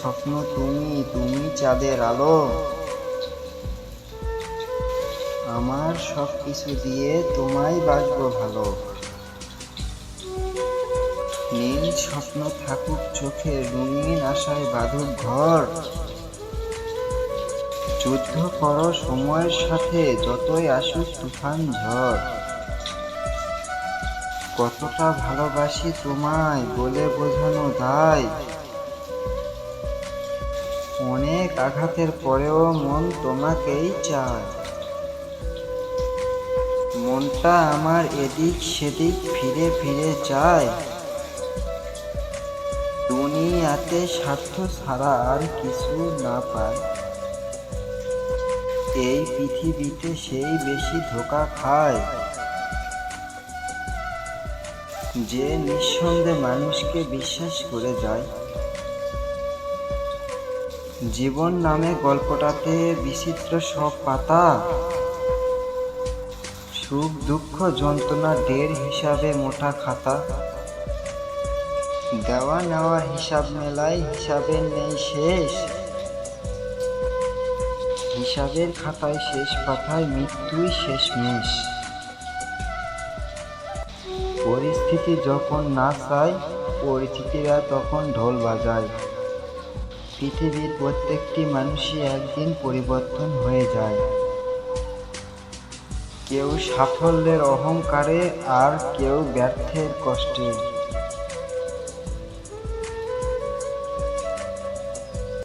স্বপ্ন তুমি তুমি চাঁদের আলো। আমার সব কিছু দিয়ে তোমায় বাসবো ভালো। নীল স্বপ্ন থাকুক চোখে, রঙিন আশায় বাঁধুক ঘর। যুদ্ধ করো সময়ের সাথে, যতই আসুক তুফান ঝড়। কতটা ভালোবাসি তোমায় বলে বোঝানো দায় অনেক আঘাতের পরেও মন তোমাকেই চায়। মনটা আমার এদিক সেদিক ফিরে ফিরে যায়। দুনিয়াতে স্বার্থ ছাড়া আর কিছু না পায়। এই পৃথিবীতে সেই বেশি ধোকা খায়। যে নিঃসন্দেহে মানুষকে বিশ্বাস করে যায়। জীবন নামে গল্পটাতে বিচিত্র সব পাতা। সুখ, দুঃখ, যন্ত্রণা, ঢের হিসাবে মোটা খাতা। দেওয়া নেওয়া হিসাব মেলায় হিসাবে নেই শেষ। হিসাবের খাতায় শেষ পাতায় মৃত্যুই শেষমেশ। পরিস্থিতি যখন না চায়, পরিস্থিতিরা তখন ঢোল বাজায়। পৃথিবীর প্রত্যেকটি মানুষই একদিন পরিবর্তন হয়ে যায়। কেউ সাফল্যের অহংকারে আর কেউ ব্যর্থের কষ্টে।